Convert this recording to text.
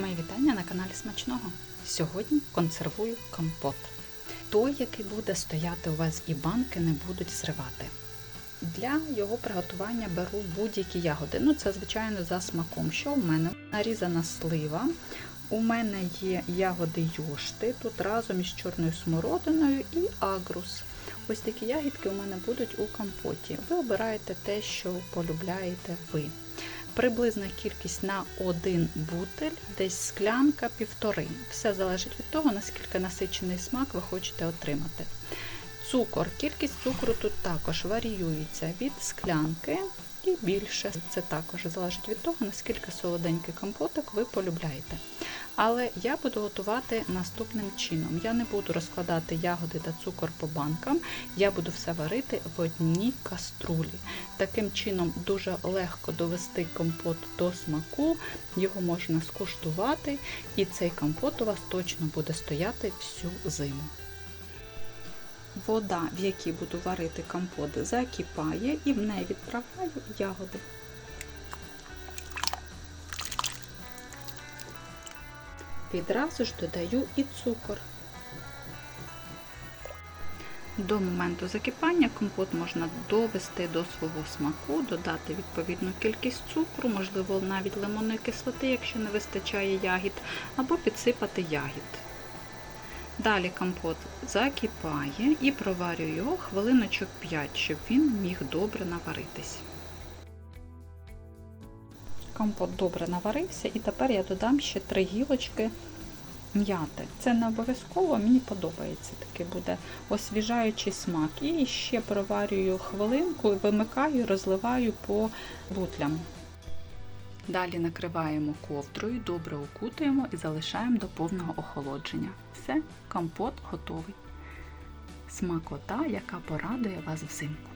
Мої вітання на каналі Смачного. Сьогодні консервую компот. Той, який буде стояти у вас і банки не будуть зривати. Для його приготування беру будь-які ягоди. Ну, це, звичайно, за смаком. Що в мене? Нарізана слива. У мене є ягоди йошти, тут разом із чорною смородиною і агрус. Ось такі ягідки у мене будуть у компоті. Ви обираєте те, що полюбляєте ви. Приблизна кількість на один бутель, десь склянка півтори. Все залежить від того, наскільки насичений смак ви хочете отримати. Цукор. Кількість цукру тут також варіюється від склянки і більше. Це також залежить від того, наскільки солоденький компотик ви полюбляєте. Але я буду готувати наступним чином. Я не буду розкладати ягоди та цукор по банкам, я буду все варити в одній каструлі. Таким чином дуже легко довести компот до смаку, його можна скуштувати, і цей компот у вас точно буде стояти всю зиму. Вода, в якій буду варити компот, закипає і в неї відправляю ягоди. Відразу ж додаю і цукор. До моменту закипання компот можна довести до свого смаку, додати відповідну кількість цукру, можливо, навіть лимонної кислоти, якщо не вистачає ягід, або підсипати ягід. Далі компот закипає і проварюю його хвилиночок 5, щоб він міг добре наваритись. Компот добре наварився, і тепер я додам ще 3 гілочки м'яти. Це не обов'язково, мені подобається. Такий буде освіжаючий смак. І ще проварюю хвилинку, вимикаю, розливаю по бутлям. Далі накриваємо ковдрою, добре укутуємо і залишаємо до повного охолодження. Все, компот готовий. Смакота, яка порадує вас взимку.